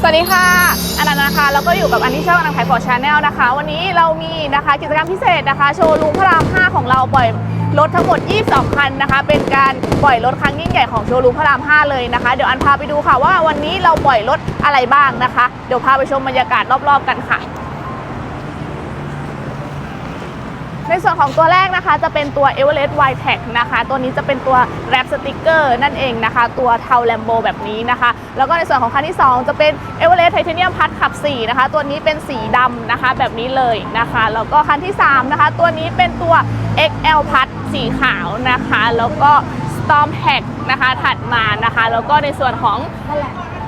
สวัสดีค่ะอนันต์นะคะ แล้วก็อยู่กับอันที่ช่องอนันต์ขายฟอร์ชาแนลนะคะ วันนี้เรามีนะคะกิจกรรมพิเศษนะคะ โชว์รูมพระราม 5 ของเราปล่อยรถทั้งหมด 22 คันนะคะ เป็นการปล่อยรถครั้งยิ่งใหญ่ของโชว์รูมพระราม 5 เลยนะคะ เดี๋ยวอันพาไปดูค่ะว่าวันนี้เราปล่อยรถอะไรบ้างนะคะ เดี๋ยวพาไปชมบรรยากาศรอบๆกันค่ะ ในส่วนของตัวแรกนะคะจะเป็นตัว e v e r e s t w i t e c นะคะ ตัวนี้จะเป็นตัว Wrap Sticker นั่นเองนะคะ ตัวเทาแลมโบแบบนี้นะคะ แล้วก็ในส่วนของคันที่ 2 จะเป็น e v e r e s t Titanium Plus ขับ4นะคะ ตัวนี้เป็นสีดำนะคะแบบนี้เลยนะคะ แล้วก็คันที่ 3 นะคะ ตัวนี้เป็นตัว XL Plus สีขาวนะคะ แล้วก็ Storm Hack นะคะถัดมานะคะ แล้วก็ในส่วนของ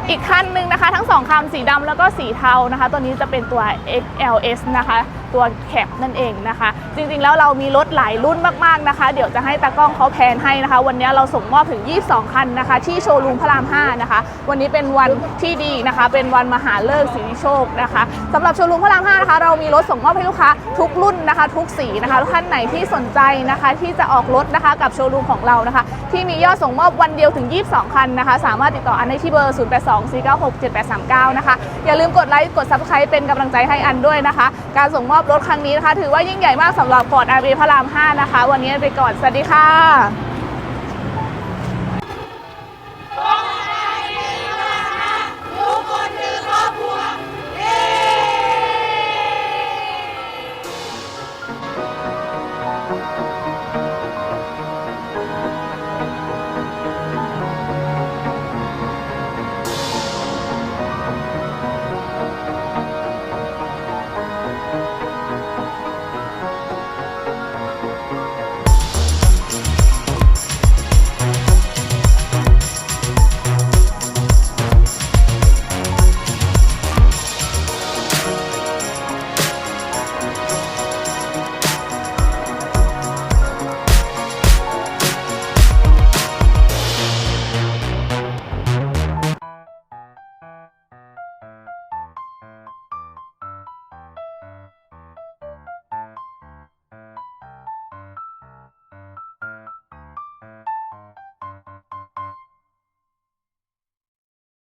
อีกคันหนึ่งนะคะ ทั้งสองคันสีดำแล้วก็สีเทานะคะ ตัวนี้จะเป็นตัว XLS นะคะ ตัวแคปนั่นเองนะคะ จริงๆแล้วเรามีรถหลายรุ่นมากๆนะคะ เดี๋ยวจะให้ตากล้องเขาแพนให้นะคะ วันนี้เราส่งมอบถึง 22 คันนะคะ ที่โชว์รูมพระราม 5 นะคะ วันนี้เป็นวันที่ดีนะคะ เป็นวันมหาเลิกสิริโชคนะคะสำหรับโชว์รูมพระราม 5 นะคะ เรามีรถส่งมอบให้ลูกค้าทุกรุ่นนะคะ ทุกสีนะคะท่านไหนที่สนใจนะคะ ที่จะออกรถนะคะกับโชว์รูมของเรานะคะ ที่มียอดส่งมอบวันเดียวถึง 22 คันนะคะ สามารถติดต่ออันได้ที่เบอร์ 0824967839 นะคะ อย่าลืมกดไลค์ กด Subscribe เป็นกำลังใจให้อันด้วยนะคะ การส่งมอบรถครั้งนี้นะคะ ถือว่ายิ่งใหญ่มากสำหรับ Ford RV พระราม 5 นะคะ วันนี้ไปก่อน สวัสดีค่ะ